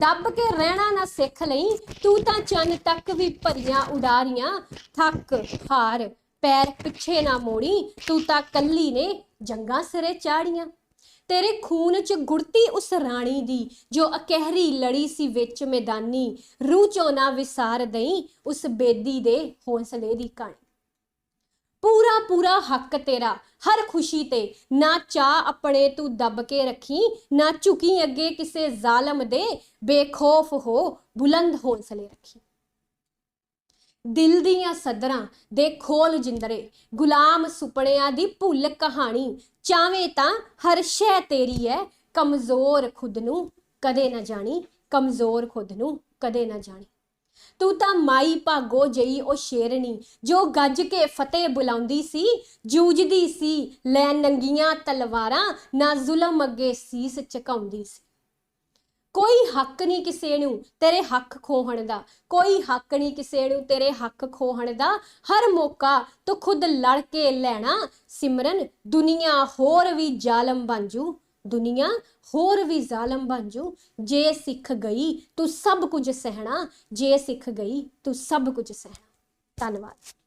ਦੱਬ ਕੇ ਰਹਿਣਾ ਨਾ ਸਿੱਖ ਲਈ, ਤੂੰ ਤਾਂ ਚੰਨ ਤੱਕ ਵੀ ਭਰੀਆਂ ਉਡਾਰੀਆਂ, ਥੱਕ ਹਾਰ, ਪੈਰ ਪਿੱਛੇ ਨਾ ਮੋੜੀ, ਤੂੰ ਤਾਂ ਕੱਲੀ ਨੇ ਜੰਗਾਂ ਸਿਰੇ ਚਾੜੀਆਂ। ਤੇਰੇ ਖੂਨ ਚ ਗੁੜਤੀ ਉਸ ਰਾਣੀ ਦੀ, ਜੋ ਅਕਹਿਰੀ ਲੜੀ ਸੀ ਵਿੱਚ ਮੈਦਾਨੀ, ਰੂਹ ਚੋਂ ਨਾ ਵਿਸਾਰ ਦਈ ਉਸ ਬੇਦੀ ਦੇ ਹੌਸਲੇ ਦੀ ਕਹਾਣੀ। ਪੂਰਾ ਪੂਰਾ ਹੱਕ ਤੇਰਾ। ਹਰ ਖੁਸ਼ੀ ਤੇ। ਨਾ ਚਾਹ ਆਪਣੇ ਤੂੰ ਦੱਬ ਕੇ ਰੱਖੀ, ਨਾ ਝੁਕੀ ਅੱਗੇ ਕਿਸੇ ਜ਼ਾਲਮ ਦੇ। ਬੇਖੌਫ ਹੋ, ਬੁਲੰਦ ਹੌਸਲੇ ਰੱਖੀ। ਦਿਲ ਦੀਆਂ ਸਦਰਾਂ ਦੇ ਖੋਲ ਜਿੰਦਰੇ। ਗੁਲਾਮ ਸੁਪਨਿਆਂ ਦੀ ਭੁੱਲ ਕਹਾਣੀ। ਚਾਵੇਂ ਤਾਂ ਹਰ ਸ਼ੈ ਤੇਰੀ ਹੈ ਕਮਜ਼ੋਰ ਖੁਦ ਨੂੰ ਕਦੇ ਨਾ ਜਾਣੀ। ਕਮਜ਼ੋਰ ਖੁਦ ਨੂੰ ਕਦੇ ਨਾ ਜਾਣੀ। ਤੂੰ ਤਾਂ ਮਾਈ ਭਾਗੋ ਜਈ ਉਹ ਸ਼ੇਰਣੀ ਜੋ ਗੱਜ ਕੇ ਫਤਿਹ ਬੁਲਾਉਂਦੀ ਸੀ, ਜੂਝਦੀ ਸੀ, ਲੈ ਨੰਗੀਆਂ ਤਲਵਾਰਾਂ, ਨਾ ਜ਼ੁਲਮ ਅੱਗੇ ਸੀਸ ਝੁਕਾਉਂਦੀ ਸੀ। ਕੋਈ ਹੱਕ ਨਹੀਂ ਕਿਸੇ ਨੂੰ ਤੇਰੇ ਹੱਕ ਖੋਹਣ ਦਾ, ਕੋਈ ਹੱਕ ਨਹੀਂ ਕਿਸੇ ਨੂੰ ਤੇਰੇ ਹੱਕ ਖੋਹਣ ਦਾ। ਹਰ ਮੌਕਾ ਤੂੰ ਖੁਦ ਲੜ ਕੇ ਲੈਣਾ, ਸਿਮਰਨ ਦੁਨੀਆ ਹੋਰ ਵੀ ਜ਼ਾਲਮ ਬਣ ਜੂ। ਦੁਨੀਆ, ਹੋਰ ਵੀ ਜ਼ਾਲਮ ਬਣ ਜੂ ਜੇ ਸਿੱਖ ਗਈ, ਤੂੰ ਸਭ ਕੁਝ ਸਹਿਣਾ। ਜੇ ਸਿੱਖ ਗਈ, ਤੂੰ ਸਭ ਕੁਝ ਸਹਿਣਾ। ਧੰਨਵਾਦ।